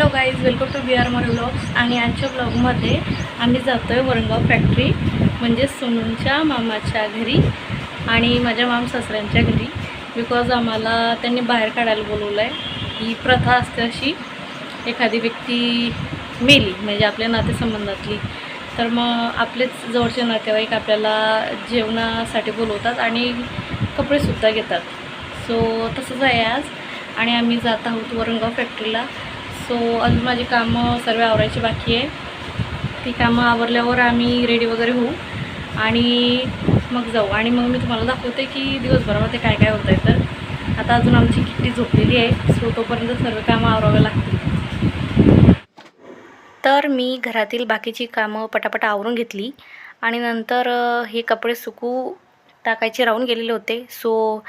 Hello guys welcome to B R मर blogs आणि आजच्या ब्लॉगमध्ये आम्ही जातो आहे वरणगाव फॅक्टरी म्हणजे सोनूंच्या मामाच्या घरी आणि माझ्या माम सासऱ्यांच्या घरी. बिकॉज आम्हाला त्यांनी बाहेर काढायला बोलवलं आहे ही प्रथा असते अशी एखादी व्यक्ती मेली म्हणजे आपल्या नातेसंबंधातली तर मग आपलेच जवळचे नातेवाईक आपल्याला जेवणासाठी बोलवतात आणि कपडेसुद्धा घेतात. सो तसंच आहे आज. आणि आम्ही जात आहोत वरणगाव फॅक्टरीला सो अजून माझी कामं सर्व आवरायची बाकी आहे. ती कामं आवरल्यावर आम्ही रेडी वगैरे होऊ. आणि मग जाऊ. आणि मग मी तुम्हाला दाखवते की दिवसभरामध्ये काय काय होतं आहे तर. आता अजून आमची किट्टी झोपलेली आहे. सो तोपर्यंत सर्व कामं आवरावे लागतील. तर मी घरातील बाकीची कामं पटापट आवरून घेतली. आणि नंतर हे कपडे सुकू टाकायचे राहून गेलेले होते. सो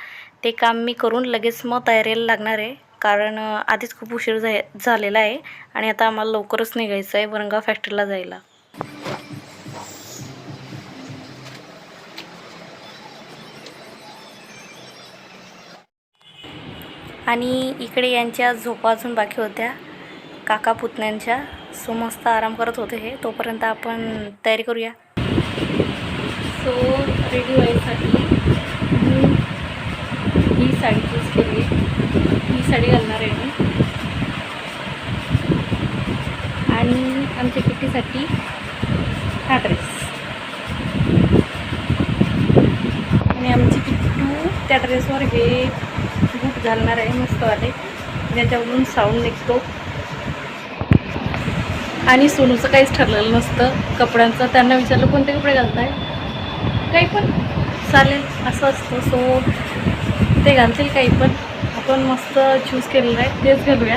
ते काम मी करून लगेच मग तयारीला लागणार आहे. कारण आधीच खूप उशीर झा झालेला आहे आणि आता आम्हाला लवकरच निघायचं आहे वरंगाव फॅक्टरीला जायला. आणि इकडे यांच्या झोपा अजून बाकी होत्या. काका पुतण्यांच्या. सो मस्त आराम करत होते हे. तोपर्यंत आपण तयारी करूया. सो रेडी व्हायसाठी ही साडी चूज साडी घालणार आहे मी. आणि आमच्या किटीसाठी हा ड्रेस आणि आमची किट्टू त्या ड्रेसवर हे बूट घालणार आहे मस्त वाले ज्याच्यावरून साऊंड निघतो. आणि सोनूचं काहीच ठरलेलं नसतं. कपड्यांचं त्यांना विचारलं कोणते कपडे घालताय? काही पण. चालेल असं असतं. सो ते घालतील काही पण. आपण मस्त चूज केलेलं आहे. तेच घालूया.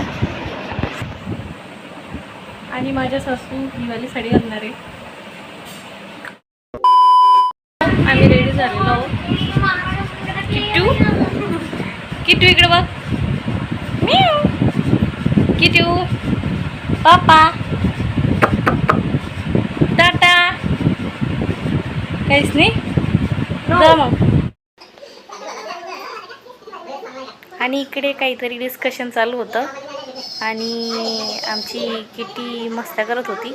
आणि माझ्या सासू ही वाली साडी घालणार आहे. आम्ही रेडी झालेलो आहोत. किट्टू? किट्टू इकडे बघ. म्याऊ. किट्टू. पापा टाटा. काहीच नाही. मग. आणि इकडे काहीतरी डिस्कशन चालू होतं. आणि आमची किटी मस्त्या करत होती.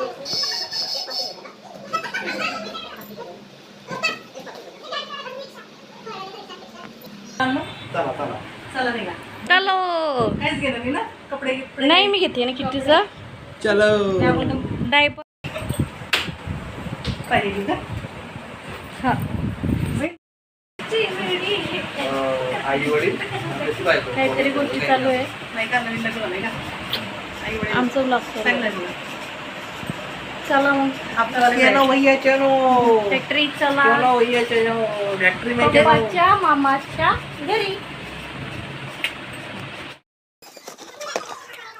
चला चला. चला नाही मी ना? कपडे गिपडे नाही मी घेते ना किट्टीचा. चलो. डायपर पाहिजे का हा आई वडील काहीतरी गोष्टी चालू आहे. आमचं ब्लॉग. चला मग. चलो भैया चलो. फॅक्टरी चला. चलो भैया चलो. फैक्ट्री में चलो पप्पाच्या मामाच्या घरी.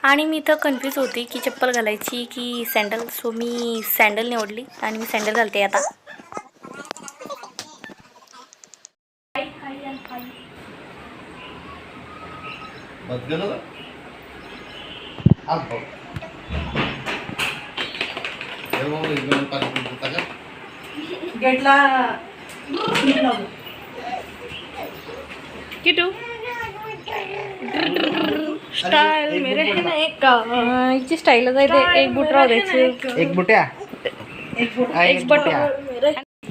आणि मी इथं कन्फ्यूज होते की चप्पल घालायची की सँडल सो मी सँडल निवडली आणि मी सँडल घालते आता. गेलो हे भाऊ का गेटला किटू. स्टाईल मेरे है ना एक हिची स्टाईलच आहे ते एक बुट राहू द्यायची. एक बुट्या. एक बुट. एक बट.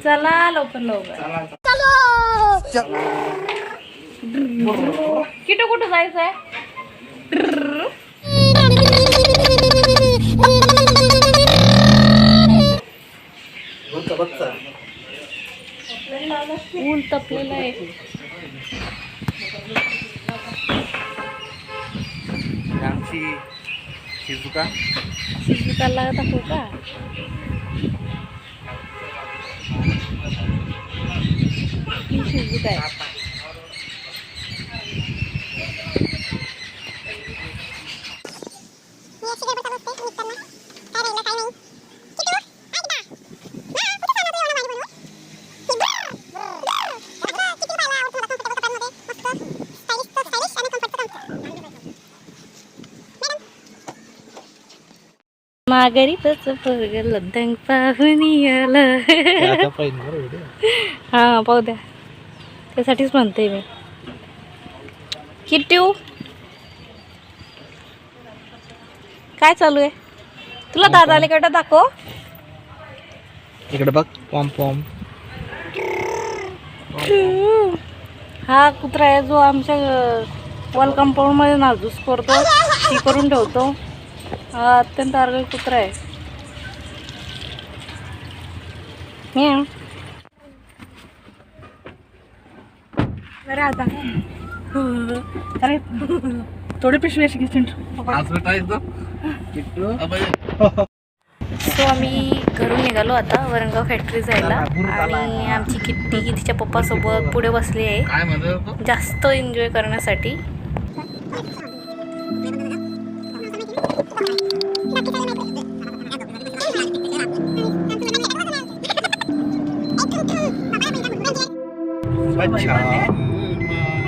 चला लवकर लवकर. किटू कुठं जायचंय? बच्चा बच्चा ऊन तपलेलं आहे. आमची शिजुका. शिजुकाला दाखवू का? ही शिजुका आहे. माघारी पच पोरगल दंग पाहुनी आलं हा पाहू द्या. त्यासाठीच म्हणते मी. किट्टू काय चालू आहे? तुला दादा अलीकडे दाखव. इकडे बघ पॉम पॉम हा कुत्रा आहे जो आमच्या वॉल कंपाऊंडमध्ये नाजूस करतो. शी करून ठेवतो. हा अत्यंत आर्गल कुत्रा आहे. अरे आता. अरे थोडी पिशवी अशी अबे सो आम्ही घरून निघालो आता वरणगाव फॅक्टरी जायला. आणि आमची किट्टी तिच्या पप्पासोबत पुढे बसली आहे. जास्त एन्जॉय करण्यासाठी. बच्चा.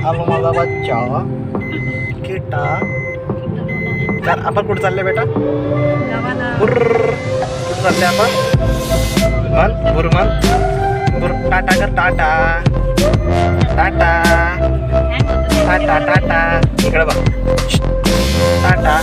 आलो माझा बच्चा. किटा. तर आपण कुठे चालले बेटा? बुर्र. चालले आपण? मन बुर मन बुर टाटा कर टाटा. टाटा. टाटा टाटा. इकडे बघ. टाटा.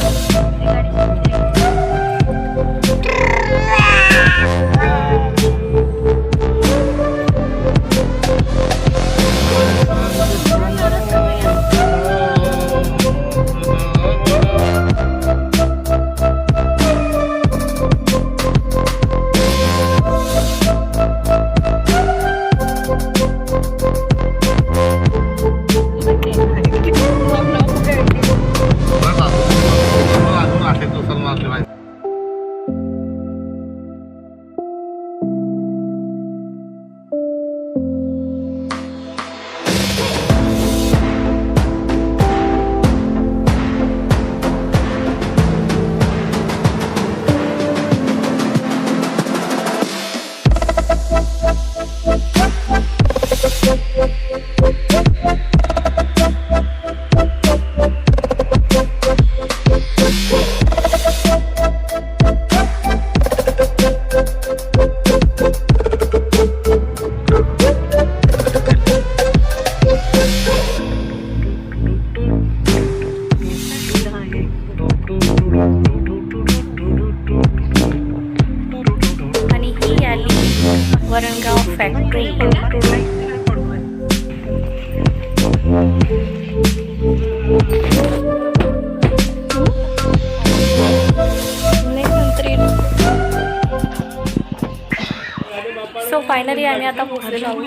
सो फायनली आम्ही आता पोहोचलेलो आहोत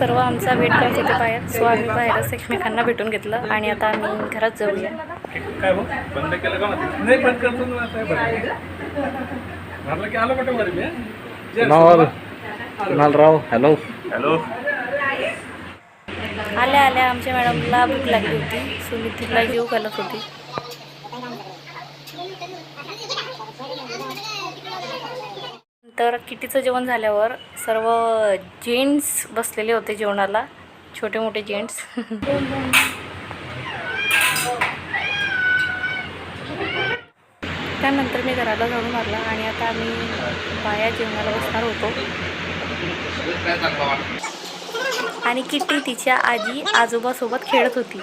सर्व आमचा वेट करत होते बाहेर सो आम्ही बाहेरच एकमेकांना भेटून घेतलं आणि आता आम्ही घरात जाऊया. काय भाऊ? बंद केलं का मग? नाही बंद करतो ना आता बरं. भरलं की आलो कुठं बरं मी जे कुणाल कुणालराव हॅलो हॅलो. आल्या आल्या आमच्या मॅडमला भूक लागली होती. सो मी तिला जेव घालत होती. तर किटीचं जेवण झाल्यावर सर्व जेंट्स बसलेले होते जेवणाला छोटे मोठे जेंट्स. त्यानंतर मी घराला जाऊन मारला आणि आता आम्ही बाया जेवणाला बसणार होतो. आणि किट्टी तिच्या आजी आजोबासोबत खेळत होती.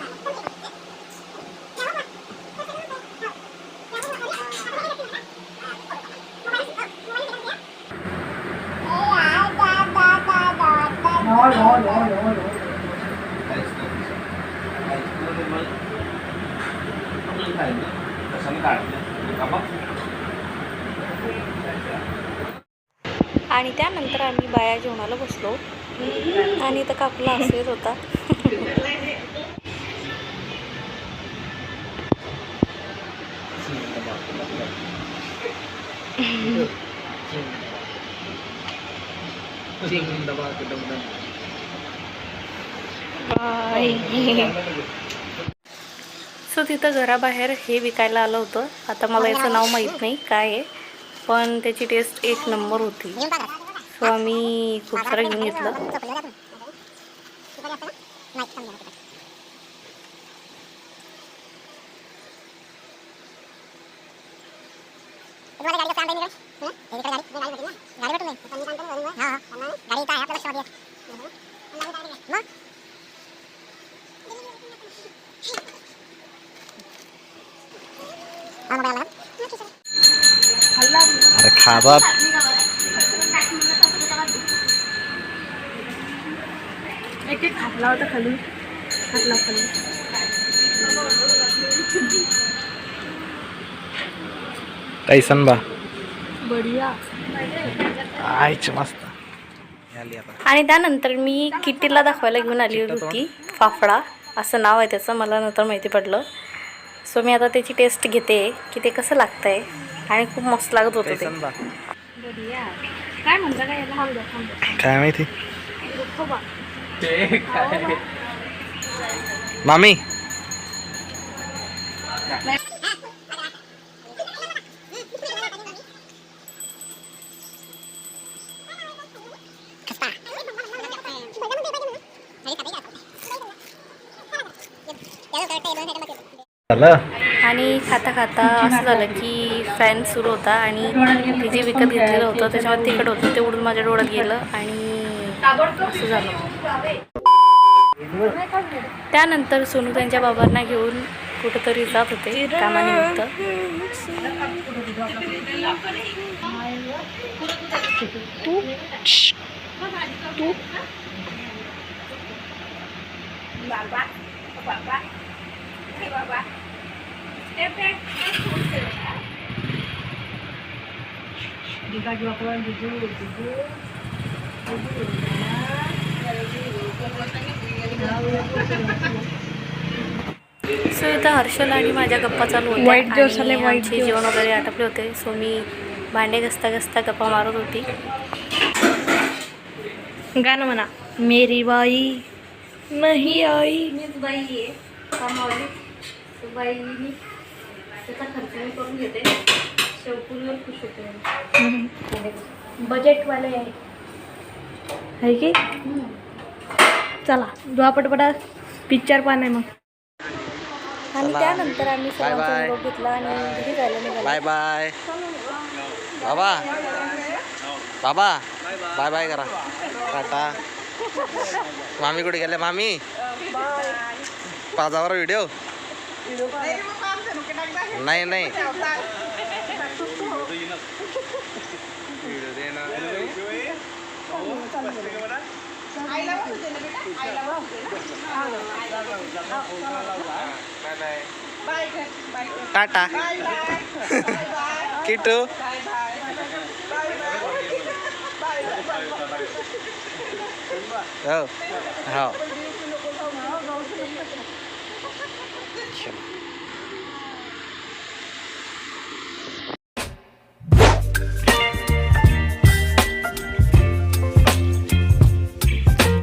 आणि त्यानंतर आम्ही बाया जेवणाला बसलो. आणि इथं कापला असेच होता. सो तिथं घराबाहेर हे विकायला आलं होतं. आता मला याचं नाव माहीत नाही काय आहे. पण त्याची टेस्ट एक नंबर होती. सो आम्ही खूप सारं घेऊन घेतलं. खातात एक एक खाटला होता खाली खाटला खाली. कैसन बा? बढिया. आयच मस्त. आली आता आणि त्यानंतर मी किटीला दाखवायला घेऊन आली होती फाफडा. असं नाव आहे त्याचं मला नंतर माहिती पडलं. सो मी आता त्याची टेस्ट घेते की ते कसं लागतं आहे आणि खूप मस्त लागत होतं ते कैसन बा बढिया काय म्हणता काय याला थांब थांब काय माहिती बा ते काय मामी झालं आणि खाता खाता असं झालं की फॅन सुरू होता आणि ते जे विकत घेतलेलं होतं त्याच्यामध्ये तिखट होतं ते उडून माझ्या डोळ्यात गेलं आणि असं झालं. त्यानंतर सोनू त्यांच्या बाबांना घेऊन कुठंतरी जात होते कामानिमित्त. सो इथं हर्षल आणि माझ्या गप्पा चालू होत्या. आणि White आमचे Joes. जेवण वगैरे आटपले होते. सो मी भांडे घसता घसता गप्पा मारत होती. गाणं म्हणा. मेरी बाई नाही आई. मीच बाई आहे. कामावली. बाईनी त्याचा खर्च मी करून घेते. शेवपुरीवर खुश होते. बजेटवाले आहे. की? चला दुआ पटपटा पिक्चर पाहणं आहे मग. आणि. त्यानंतर आम्ही Bye सर्वांचा bye. निरोप घेतला आणि घरी जायला निघालो. बाय बाय बाबा. बाबा. बाय बाय करा. टाटा. मामी कुठे गेले? मामी. पाजावर व्हिडिओ नाही नाही. टाटा किटू हो हो